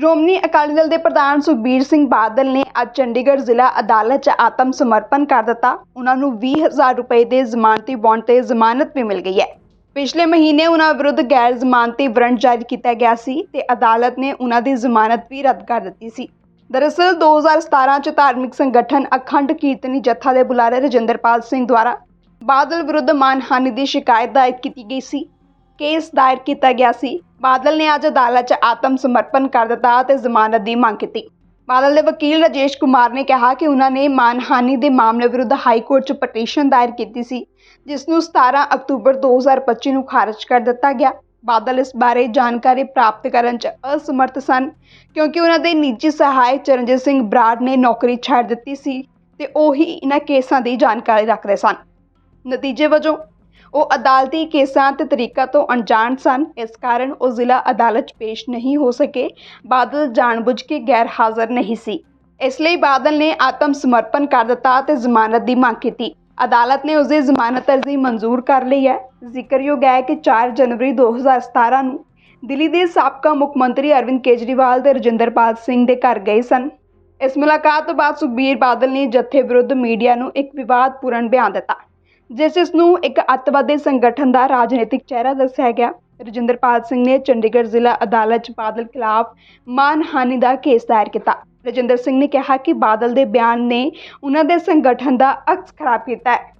ਸ਼੍ਰੋਮਣੀ ਅਕਾਲੀ ਦਲ ਦੇ ਪ੍ਰਧਾਨ ਸੁਖਬੀਰ ਸਿੰਘ ਬਾਦਲ ਨੇ ਅੱਜ ਚੰਡੀਗੜ੍ਹ ਜ਼ਿਲ੍ਹਾ ਅਦਾਲਤ 'ਚ ਆਤਮ ਸਮਰਪਣ ਕਰ ਦਿੱਤਾ। ਉਹਨਾਂ ਨੂੰ 20000 ਰੁਪਏ ਦੇ ਜ਼ਮਾਨਤੀ ਬੌਂਡ ਤੇ ਜ਼ਮਾਨਤ ਵੀ ਮਿਲ ਗਈ ਹੈ। ਪਿਛਲੇ ਮਹੀਨੇ ਉਹਨਾਂ ਵਿਰੁੱਧ ਗੈਰ ਜ਼ਮਾਨਤੀ ਵਾਰੰਟ ਜਾਰੀ ਕੀਤਾ ਗਿਆ ਸੀ ਤੇ ਅਦਾਲਤ ਨੇ ਉਹਨਾਂ ਦੀ ਜ਼ਮਾਨਤ ਵੀ ਰੱਦ ਕਰ ਦਿੱਤੀ ਸੀ। ਦਰਅਸਲ 2017 ਚ ਧਾਰਮਿਕ ਸੰਗਠਨ ਅਖੰਡ ਕੀਰਤਨੀ ਜੱਥਾ ਦੇ ਬੁਲਾਰੇ ਰਜਿੰਦਰਪਾਲ ਸਿੰਘ ਦੁਆਰਾ ਬਾਦਲ ਵਿਰੁੱਧ ਮਾਨਹਾਨੀ ਦੀ ਸ਼ਿਕਾਇਤ ਦਾਇਰ ਕੀਤੀ ਗਈ ਸੀ। ਕੇਸ ਦਾਇਰ ਕੀਤਾ ਗਿਆ ਸੀ। ਬਾਦਲ ਨੇ ਅੱਜ ਅਦਾਲਤ 'ਚ ਆਤਮ ਸਮਰਪਣ ਕਰ ਦਿੱਤਾ ਅਤੇ ਜ਼ਮਾਨਤ ਦੀ ਮੰਗ ਕੀਤੀ। ਬਾਦਲ ਦੇ ਵਕੀਲ ਰਾਜੇਸ਼ ਕੁਮਾਰ ਨੇ ਕਿਹਾ ਕਿ ਉਹਨਾਂ ਨੇ ਮਾਨਹਾਨੀ ਦੇ ਮਾਮਲੇ ਵਿਰੁੱਧ ਹਾਈ ਕੋਰਟ 'ਚ ਪਟੀਸ਼ਨ ਦਾਇਰ ਕੀਤੀ ਸੀ, ਜਿਸ ਨੂੰ 17 ਅਕਤੂਬਰ 2025 ਨੂੰ ਖਾਰਜ ਕਰ ਦਿੱਤਾ ਗਿਆ। ਬਾਦਲ ਇਸ ਬਾਰੇ ਜਾਣਕਾਰੀ ਪ੍ਰਾਪਤ ਕਰਨ 'ਚ ਅਸਮਰਥ ਸਨ, ਕਿਉਂਕਿ ਉਹਨਾਂ ਦੇ ਨਿੱਜੀ ਸਹਾਇਕ ਚਰਨਜੀਤ ਸਿੰਘ ਬਰਾੜ ਨੇ ਨੌਕਰੀ ਛੱਡ ਦਿੱਤੀ ਸੀ ਤੇ ਉਹੀ ਇਹਨਾਂ ਕੇਸਾਂ ਦੀ ਜਾਣਕਾਰੀ ਰੱਖਦੇ ਸਨ। ਨਤੀਜੇ ਵਜੋਂ ਉਹ ਅਦਾਲਤੀ ਕੇਸਾਂ ਤੇ ਤਰੀਕਾ ਤੋਂ ਅਣਜਾਣ ਸਨ। ਇਸ ਕਾਰਨ ਉਹ ਜ਼ਿਲ੍ਹਾ ਅਦਾਲਤ 'ਚ ਪੇਸ਼ ਨਹੀਂ ਹੋ ਸਕੇ। ਬਾਦਲ ਜਾਣਬੁੱਝ ਕੇ ਗੈਰ ਹਾਜ਼ਰ ਨਹੀਂ ਸੀ। ਇਸ ਲਈ ਬਾਦਲ ਨੇ ਆਤਮ ਸਮਰਪਣ ਕਰ ਦਿੱਤਾ ਤੇ ਜ਼ਮਾਨਤ ਦੀ ਮੰਗ ਕੀਤੀ। ਅਦਾਲਤ ਨੇ ਉਸ ਦੀ ਜ਼ਮਾਨਤ ਅਰਜ਼ੀ ਮਨਜ਼ੂਰ ਕਰ ਲਈ ਹੈ। ਜ਼ਿਕਰਯੋਗ ਹੈ ਕਿ 4 ਜਨਵਰੀ 2017 ਨੂੰ ਦਿੱਲੀ ਦੇ ਸਾਬਕਾ ਮੁੱਖ ਮੰਤਰੀ ਅਰਵਿੰਦ ਕੇਜਰੀਵਾਲ ਤੇ ਰਜਿੰਦਰਪਾਲ ਸਿੰਘ ਦੇ ਘਰ ਗਏ ਸਨ। ਇਸ ਮੁਲਾਕਾਤ ਤੋਂ ਬਾਅਦ ਸੁਖਬੀਰ ਬਾਦਲ ਨੇ ਜੱਥੇ ਵਿਰੁੱਧ ਮੀਡੀਆ ਨੂੰ ਇੱਕ ਵਿਵਾਦਪੂਰਨ ਬਿਆਨ ਦਿੱਤਾ। ਜਿਸ ਇਸ ਨੂੰ ਇੱਕ ਅੱਤਵਾਦੀ ਸੰਗਠਨ ਦਾ ਰਾਜਨੀਤਿਕ ਚਿਹਰਾ ਦੱਸਿਆ ਗਿਆ। ਰਜਿੰਦਰਪਾਲ ਸਿੰਘ ਨੇ ਚੰਡੀਗੜ੍ਹ ਜ਼ਿਲ੍ਹਾ ਅਦਾਲਤ 'ਚ ਬਾਦਲ ਖਿਲਾਫ ਮਾਨਹਾਨੀ ਦਾ ਕੇਸ ਦਾਇਰ ਕੀਤਾ। ਰਜਿੰਦਰ ਸਿੰਘ ਨੇ ਕਿਹਾ ਕਿ ਬਾਦਲ ਦੇ ਬਿਆਨ ਨੇ ਉਹਨਾਂ ਦੇ ਸੰਗਠਨ ਦਾ ਅਕਸ ਖਰਾਬ ਕੀਤਾ ਹੈ।